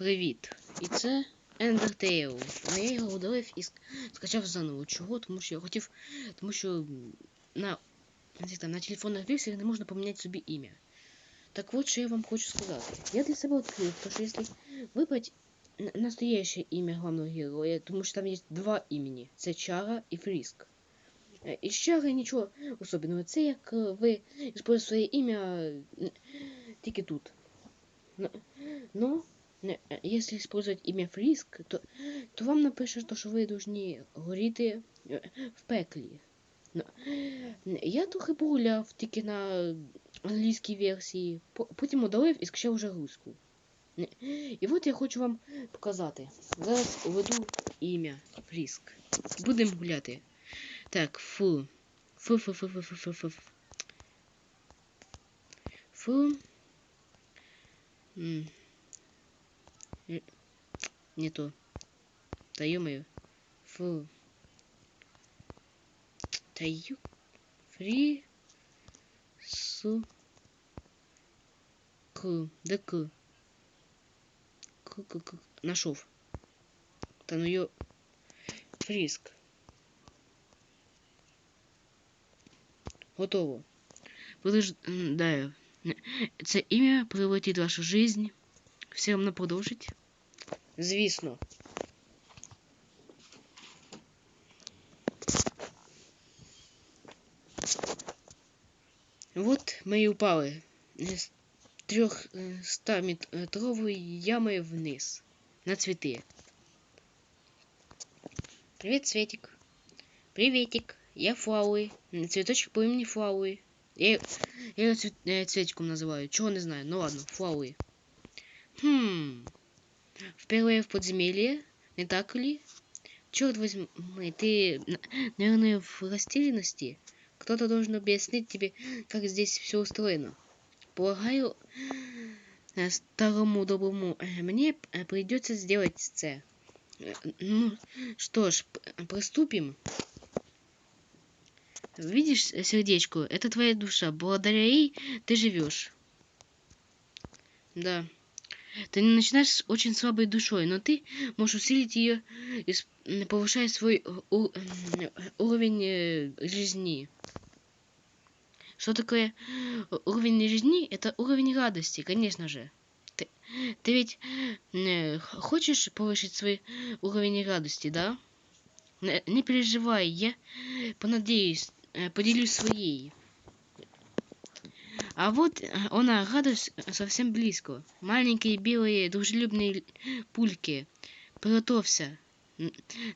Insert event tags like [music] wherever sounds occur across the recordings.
Привіт. І це. А я його удалив і скачав заново. Чого? Тому що я хотів. Тому що на, там, на телефонних версіях не можна поміняти собі ім'я. Так от, що я вам хочу сказати. Я для себе відкрив, то що якщо вибрати н- настоящее ім'я главного героя, тому що там є два імені. Це Чара і Фріск. Е, Із Чари нічого особенного. Це як е, ви используєте своє ім'я тільки тут. Не, е, если использовать имя Фриск, то, то вам напишуть, то, що ви должні горіти е, в пеклі. Но, е, я трохи погуляв тільки на англійській версії, потім удалив і скачав вже руську. Е, І от я хочу вам показати. Зараз введу ім'я Фріск. Будемо гуляти. Так, фу. Фу, фу, фу, фу, фу, фу, фу. Фу. Не то. Да ё-моё. Фу. Да ё... Фри... Су... К. Да к. К, к, к. Нашов. Та ну ё... Фриск. Готово. Подож... м, Да. Це ім'я превратить вашу жизнь. Все равно продовжить? Звісно. Вот ми і упали з трьохстаметрової ями вниз. На цветы. Привет, Светик. Приветик. Я Флауи. М, Цветочек по имени Флауи. Я, я его цвет, э, цветиком называю. Чего не знаю. Ну ладно, Флауи. Хм. Впервые в подземелье, не так ли? Черт возьми, ты, наверное, в растерянности? Кто-то должен объяснить тебе, как здесь все устроено. Полагаю, э, старому доброму э, мне э, придется сделать це. Ну, что ж, приступим. Видишь сердечко? Это твоя душа. Благодаря ей ты живешь. Да. Ты начинаешь очень слабой душой, но ты можешь усилить ее, повышая свой м, уровень э, жизни. Что такое уровень жизни? Это уровень радости, конечно же. Ты, ты ведь э, хочешь повысить свой уровень радости, да? Не переживай, я понадеюсь, э, поделюсь своей. А вот э, она, радость э, совсем близко. Маленькие белые дружелюбные пульки. Приготовься.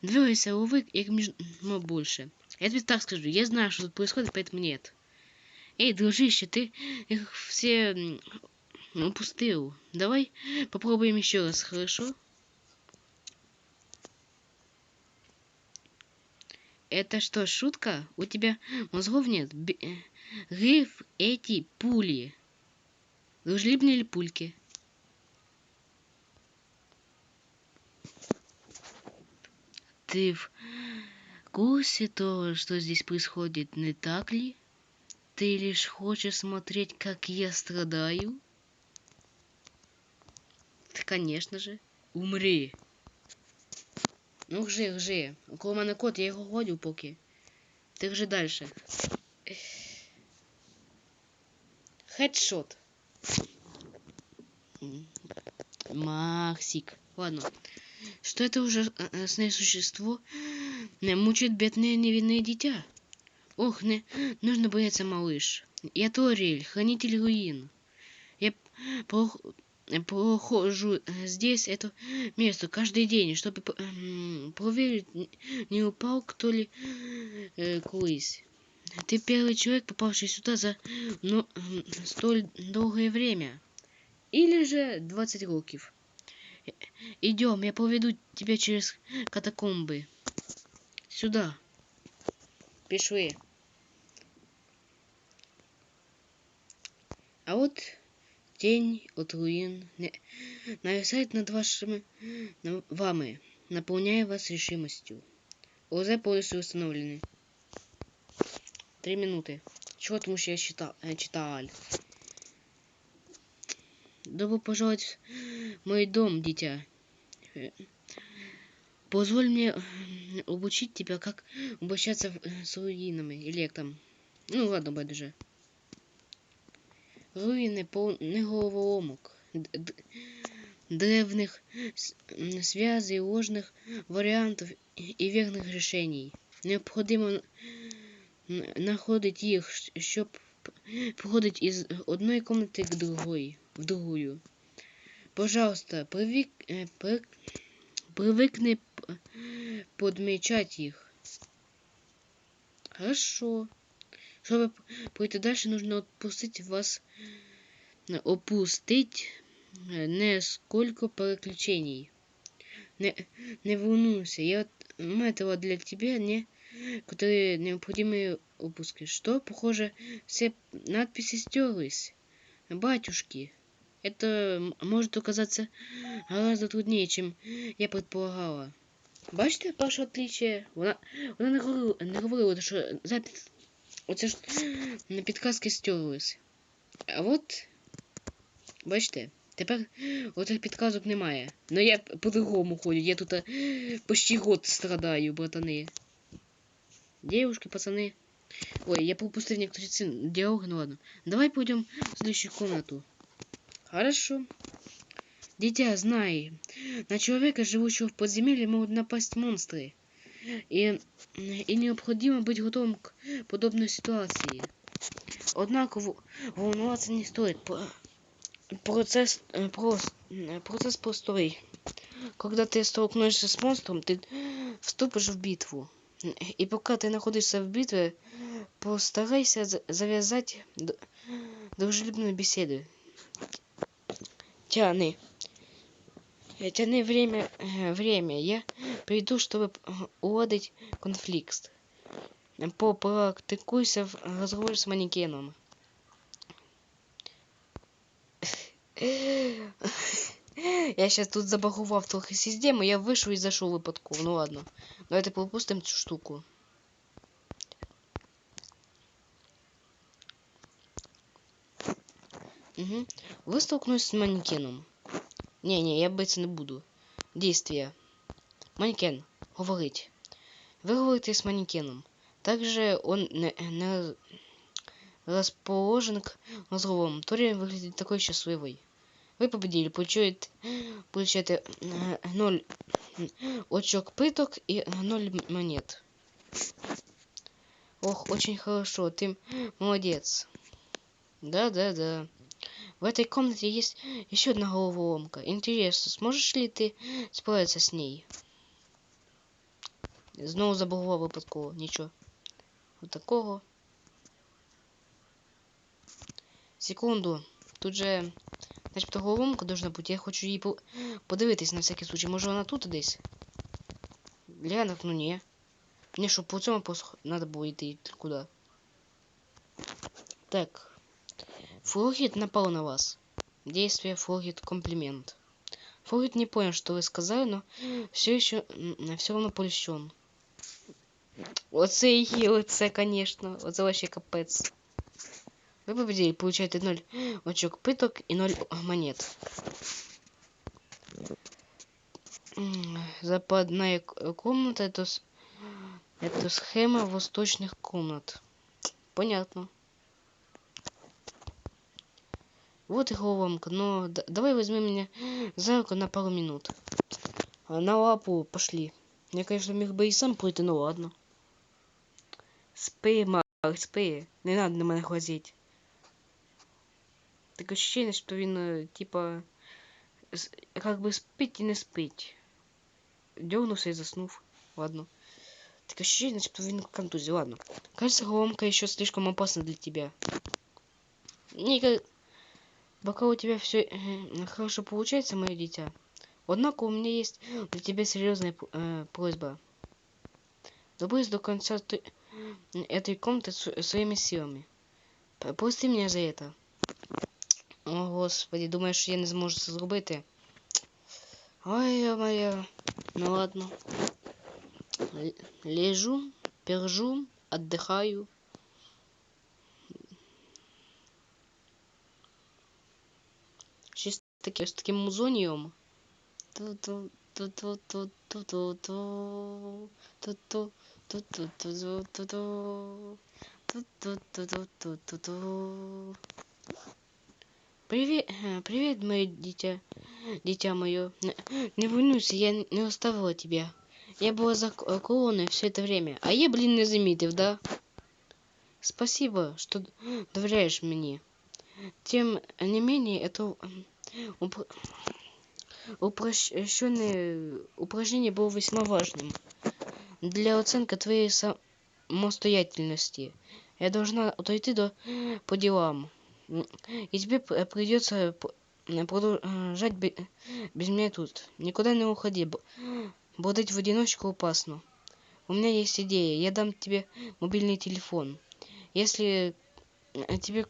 Двигайся, увы, как можно больше. Я тебе так скажу, я знаю, что тут происходит, поэтому нет. Эй, дружище, ты их все упустил. Давай попробуем еще раз, хорошо? Это что, шутка? У тебя мозгов нет? Б- э, Гриф эти пули. Дружелюбные пульки? Ты в курсе того, что здесь происходит, не так ли? Ты лишь хочешь смотреть, как я страдаю? Конечно же. Умри. Ну, гжи, гжи. Около мене кот, я його годю поки. Ти гжи дальше. Хедшот. Максик. Ладно. Что это уже э, с существо не мучает бедное невинное дитя? Ох, не, нужно бояться, малыш. Я Торель, хранитель руин. Я прохожу э, здесь это место каждый день, чтобы проверить, не упал кто ли э, колись. Ты первый человек, попавший сюда за ну, столь долгое время. Или же 20 років. Идем, я поведу тебя через катакомбы. Сюда. Пішли. А вот тень от руин нависает над вашими на- вами, наполняя вас решимостью. ОЗ полностью установлены. Три минуты. Чего? Потому что я читал, э, читал. добро пожаловать в мой дом, дитя. Э, Позволь мне м, обучить тебя, как обращаться э, с руинами. Или там. Ну ладно, байдуже. Руїни повний головоломок. Древних связей, ложных вариантов и верных решений. Необходимо н- н- находить їх, щ- щоб п- проходить із одної комнати к другої, в другую. Пожалуйста, привик, э, при- привыкни п- подмечать их. Хорошо. Чтобы п- пройти дальше, нужно отпустить вас, э, опустить э, несколько приключений. Не, не волнуйся, я метила для тебя, не, которые необходимы опуски. Что, похоже, все надписи стерлись. Батюшки, это м- может оказаться гораздо труднее, чем я предполагала. Бачите, перше отличие? Вона, вона не говорила, не говорила, що запис, оце ж на підказки стерлись. А от, бачите, тепер оцих підказок немає. Ну я п- по-другому ходжу, я тут е, почти год страдаю, братани. Девушки, пацаны. Ой, я пропустил некоторые цен- диалоги, ну ладно. Давай пойдем в следующую комнату. Хорошо. Дитя, знай, на человека, живущего в подземелье, могут напасть монстры. И, и необходимо быть готовым к подобной ситуации. Однако волноваться не стоит. Процесс, э, прос- э, процесс простой. Когда ты столкнешься с монстром, ты вступишь в битву. И пока ты находишься в битве, постарайся за- завязать дружелюбную беседу. Тяни. Э, Тяни время, время. Я приду, чтобы уладить конфликт. Попрактикуйся в разговоре с манекеном. Я сейчас тут забагував трохи систему, я вийшов і зайшов випадково. Ну ладно. Давайте пропустимо цю штуку. Угу. Ви столкнулись з манекеном. Не, не, я биться не буду. Действия. Манекен. Говорить. Вы говорите с манекеном. Также он не, не расположен к разговорам. Тори выглядит такой счастливый. Вы победили. Получаете, получаете 0 очок пыток и 0 монет. Ох, очень хорошо. Ты молодец. Да, да, да. В этой комнате есть еще одна головоломка. Интересно, сможешь ли ты справиться с ней? Знову забагував випадково. Нічого. Вот такого. Секунду. Тут же начебто головоломка должна бути. Я хочу її по- подивитись на всякий случай. Може вона тут десь? Глянув, ну ні. Мені що по цьому просто надо було йти куди. Так. Флогит напал на вас. Действие Флогит комплимент. Флогит не понял, что вы сказали, но все еще все равно польщен. Оце і є оце, конечно. Оце вообще капець. Ви победили, получаете 0 очок пыток и 0 монет. Западная комната это, это схема восточных комнат. Понятно. Вот и головоломка, но давай возьми меня за руку на пару минут. А на лапу пошли. Я, конечно, міг би і сам пройти, ну ладно. Спи, Марк, спи. Не надо на мене глазеть. Таке ощущение, що він, е, типа, с- как бы спить і не спить. Дернулся и заснув. Ладно. Такое ощущение, что він в контузии. Ладно. Кажется, головоломка еще слишком опасна для тебя. Не, Пока у тебя все хорошо получается, мое дитя. Однако у меня есть для тебя серьезная п- э, просьба. Добрись до конца ты- этой комнаты с- своими силами. П- Прости меня за это. О, господи, думаешь, що я не зможу це зробити? Ой, моя. Ну ладно. Лежу, пержу, отдыхаю. таке, з таким музонієм. Ту-ту, Привет, э, привет, мое дитя, дитя мое. Не, волнуйся, я не оставила тебя. Я была за к- колонной все это время, а я, блин, не заметив, да? Спасибо, что доверяешь мне. Тем не менее, это м, упр- упрощенное упражнение было весьма важным для оценки твоей самостоятельности. Я должна отойти до по делам. И тебе п- придется п- продолжать бе- без меня тут. Никуда не уходи. б- Бродить в одиночку опасно. У меня есть идея. Я дам тебе мобильный телефон. Если э, тебе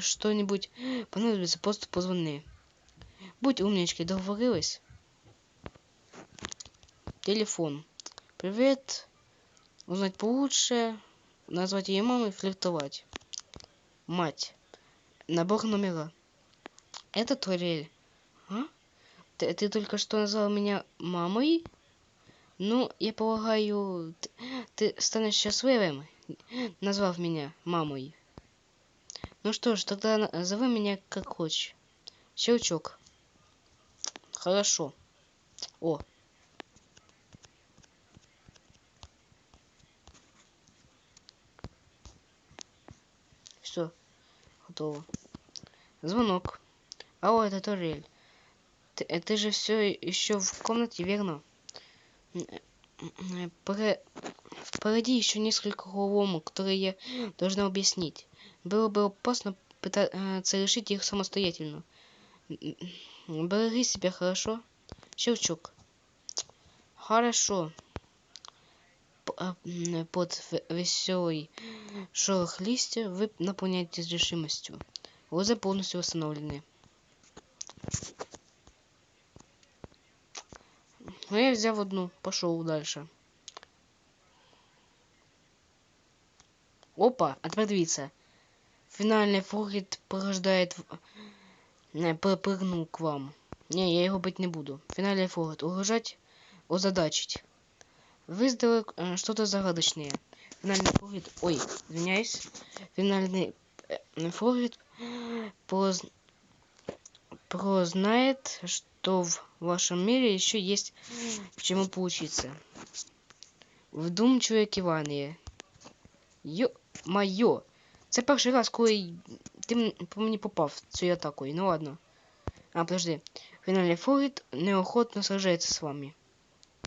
что-нибудь понадобится, просто позвони. Будь умничкой, договорилась? Телефон. Привет. Узнать получше. Назвать ее мамой, флиртовать. Мать. Набор номера. Это Турель. А? Ты, ты только что назвал меня мамой? Ну, я полагаю, ты, ты станешь счастливым, назвав меня мамой. Ну что ж, тогда зови меня как хочешь. Щелчок. Хорошо. О. Все. Готово. Звонок. Алло, это Турель. Ты, э, ты же все еще в комнате, верно? М, э, Впереди еще несколько уломок, которые я должна объяснить. Было бы опасно пытаться решить их самостоятельно. Береги себя, хорошо? Щелчок. Хорошо. Под веселый шорох листьев вы наполняетесь решимостью. Глаза полностью восстановлены. Ну, я взял одну, пошел дальше. Опа, отпродвиться. Финальный форит порождает... Не, прыгнул к вам. Не, я его быть не буду. Финальный форит. Угрожать, озадачить. Вы сделали э, что-то загадочное. Финальный форит... Ой, извиняюсь. Финальный э, форит поз прознает, что в вашем мире еще есть к чему поучиться. Вдумчиве кивание. Йо, майо. Це перший раз, коли ти м- по мені попав цією атакою. Ну ладно. А, подожди. Финальный форит неохотно сражается с вами.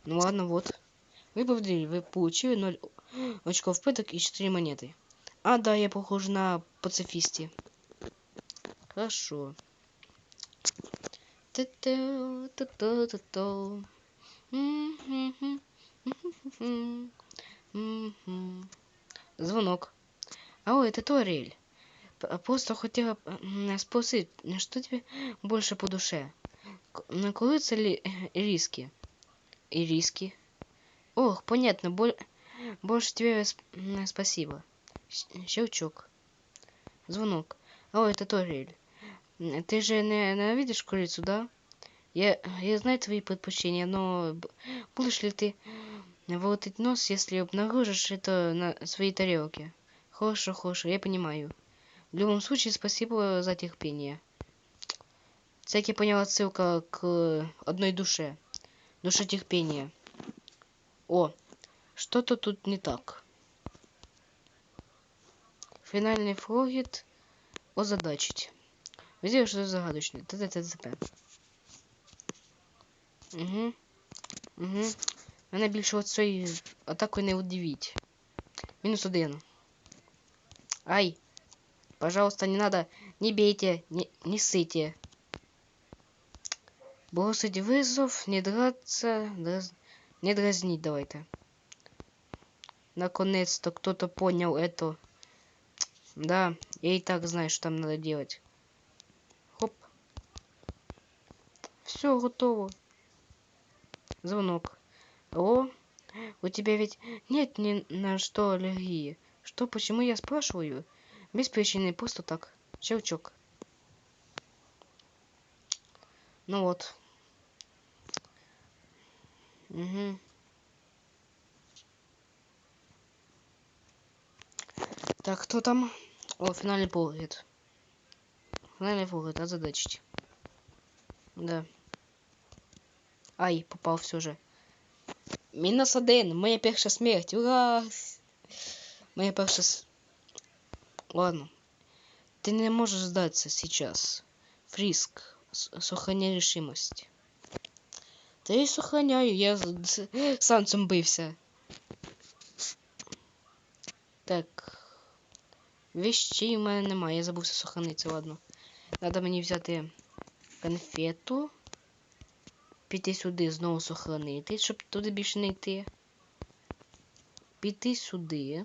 Ну ладно, вот. Вы победили, вы получили 0 очков пыток и 4 монеты. А, да, я похож на пацифисте. Хорошо. Звонок. Алло, это Торель. Просто хотела спросить, что тебе больше по душе? На ли э, ириски? Ириски. Ох, понятно, боль... больше тебе спасибо. Щелчок. Звонок. Алло, это Торель. Ты же не ненавидишь курицу, да? Я, я знаю твои предпочтения, но будешь ли ты воротить нос, если обнаружишь это на своей тарелке? Хорошо, хорошо, я понимаю. В любом случае, спасибо за терпение. Я понял, отсылка к одной душе. Душе терпения. О, что-то тут не так. Финальный фрогит озадачить. Видели, что загадочное? ТТТТП. Угу. Угу. Мене більше оцею атакою не удивить. Минус один. Ай. Пожалуйста, не надо. Не бейте. Не, не ссыте. Бросить вызов, не драться, драз- не дразнить давайте. Наконец-то кто-то понял это. Да, я и так знаю, что там надо делать. Все готово. Звонок. О, у тебя ведь нет ни на что аллергии. Что, почему я спрашиваю? Без причины, просто так. Щелчок. Ну вот. Угу. Так, кто там? О, финальный погляд. Финальный погляд, озадачить. Да. Ай, попал все же. Мінус один. Моя перша смерть. Ура! Моя перша... с- Ладно. Ты не можешь сдаться сейчас. Фриск. Сохраняй решимость. Та я сохраняю, я сам цим бився. Так. Вещей в мене немає, я забувся сохранити, ладно. Надо мені взяти конфету. Піти сюди, знову сохранити, щоб туди більше не йти. Піти сюди.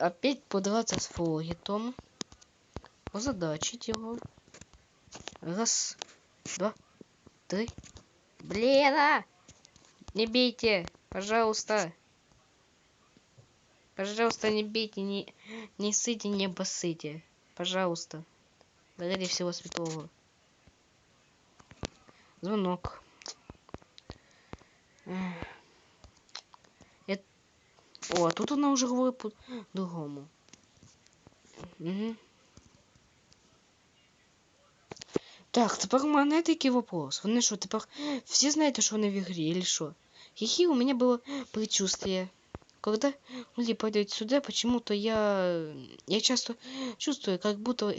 Опять подраться з Фогітом. Озадачить його. Раз, два, три. Блин, а! Не бейте, пожалуйста. Пожалуйста, не бейте, не, не сыте, не обоссыте. Пожалуйста. Ради всего святого. Звонок. Ех. Е- О, а тут вона вже говорить по-другому. Угу. Так, тепер у мене такий вопрос. Вони що, тепер всі знаєте, що вони в ігрі, или що? Хихи, у меня было предчувствие. Когда люди падают сюда, почему-то я... Я часто чувствую, как будто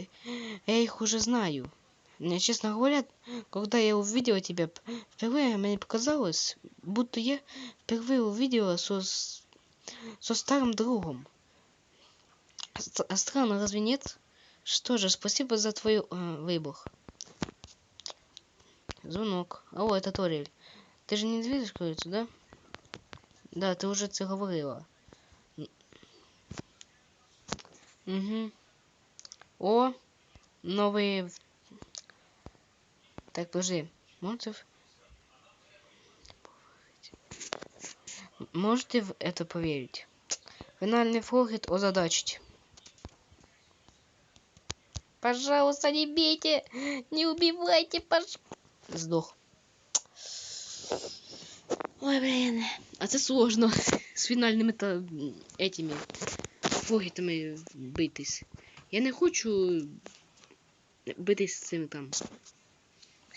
я их уже знаю. Мне, честно говоря, когда я увидела тебя впервые, мне показалось, будто я впервые увидела со, со старым другом. Ст- а Странно, разве нет? Что же, спасибо за твой э, выбор. Звонок. Алло, это Торель. Ты же не движешь, кажется, да? Да, ты уже это говорила. Угу. О, новые... Так, подожди. Можете... в- М- Можете в это поверить? Финальный форхит озадачить. Пожалуйста, не бейте! Не убивайте, пож... Сдох. Ой, блин. А це сложно. З фінальними та м, этими фогітами битись. Я не хочу битись з цим там.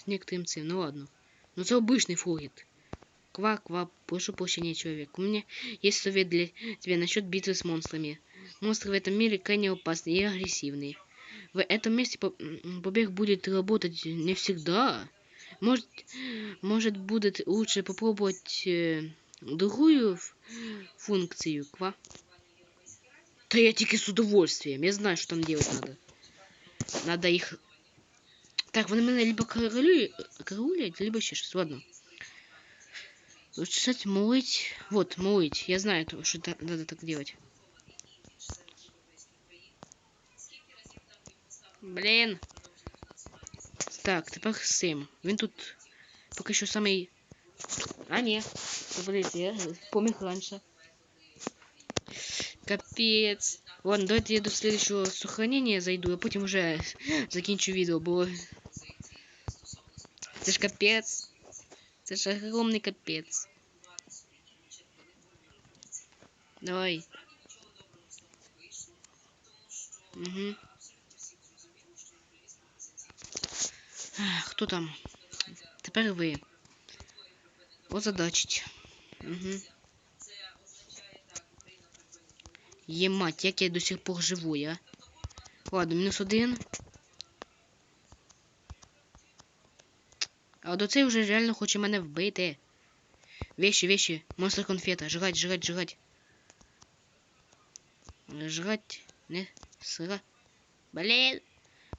З некоторым цим. Ну ладно. Ну це обычный фогіт. Ква, ква, прошу прощения, человек. У меня есть совет для тебя насчет битвы с монстрами. Монстры в этом мире крайне опасны и агрессивные. В этом месте побег будет работать не всегда. Может, может будет лучше попробовать э, другую функцию, ква? Да я тільки с удовольствием. Я знаю, что там делать надо. Надо их... Так, вони мене либо королю... королять, либо еще что-то. Ладно. Лучше, кстати, молить. Вот, молить. Я знаю, то, что так, надо так делать. Блін. Так, тепер з цим. Він тут поки що самий. А, ні. Подивіться, я поміг раніше. Капець. Ладно, давайте я до следующего сохранения зайду, а потім уже [laughs] закінчу відео, бо... Це ж капець. Це ж огромний капець. Давай. Угу. Хто там? Тепер ви. Озадачить. Угу. Ємать, як я до сих пор живу, я. Ладно, мінус один. А до цей вже реально хоче мене вбити. Вещи, вещи. Монстр конфета. Жрать, жрать, жрать. Жрать. Не. Сыра. Блин.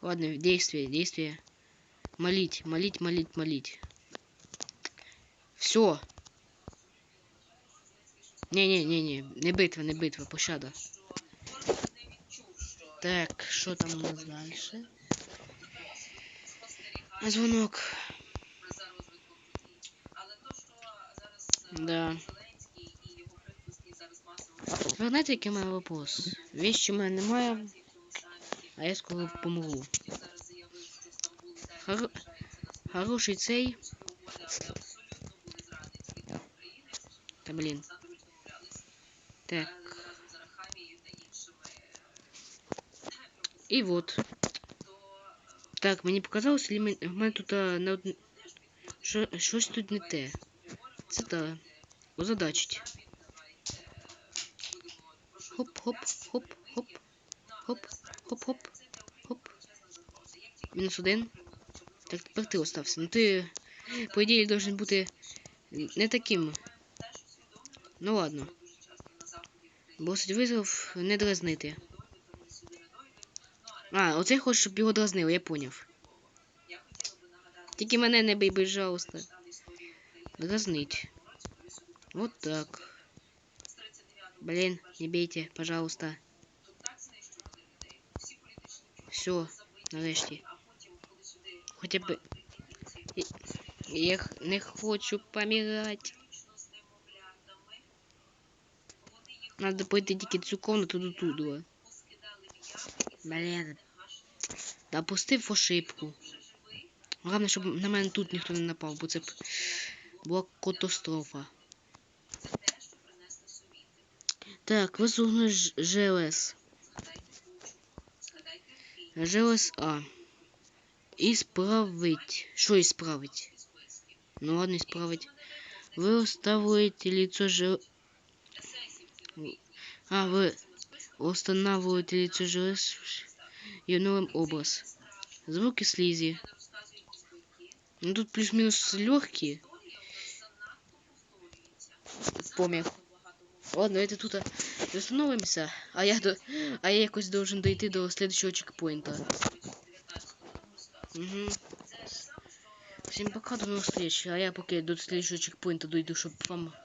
Ладно, действие, действие. Молить, молить, молить, молить. Все. Не-не-не-не, не битва, не битва, пощада. Так, що там у нас дальше? Звонок. Да. Ви знаєте, який мене вопрос? Вещи у мене немає, а я скоро помру. Хор... Хороший цей. Та блін. Так. І вот. Так, мені показалось, в мене тут на. Щось тут не те. Це та. Озадачить. Хоп, хоп, хоп. Мінус один. Так, тепер ти остався. Ну ти, по ідеї, должен бути не таким. Ну ладно. Досить визов не дразнити. А, оцей хоче, щоб його дразнили, я поняв. Тільки мене не бий, пожалуйста. Дразнить. Вот так. Блин, не бейте, пожалуйста. Все, нарешті. Хоча б. І- Я х- не хочу помирати. Надо пройти тільки цю комнату до туди. Блін. Допустив ошибку. Головне, щоб на мене тут ніхто не напав, бо це б була катастрофа. Так, висугну Ж- ЖЛС. ЖЛС А. Ісправить. Що ісправить? Ну ладно, ісправить. Ви устанавливаете лицо Ж... А, вы устанавливаете лицо ЖЛС и новым образ. Звуки слизи. Ну тут плюс-минус легкие. Помер. Ладно, это тут а, остановимся. А я до... а я якось должен дойти до следующего чекпоинта. Угу. Всем пока, до новых встреч. А я пока до следующего чекпоинта дойду, чтобы вам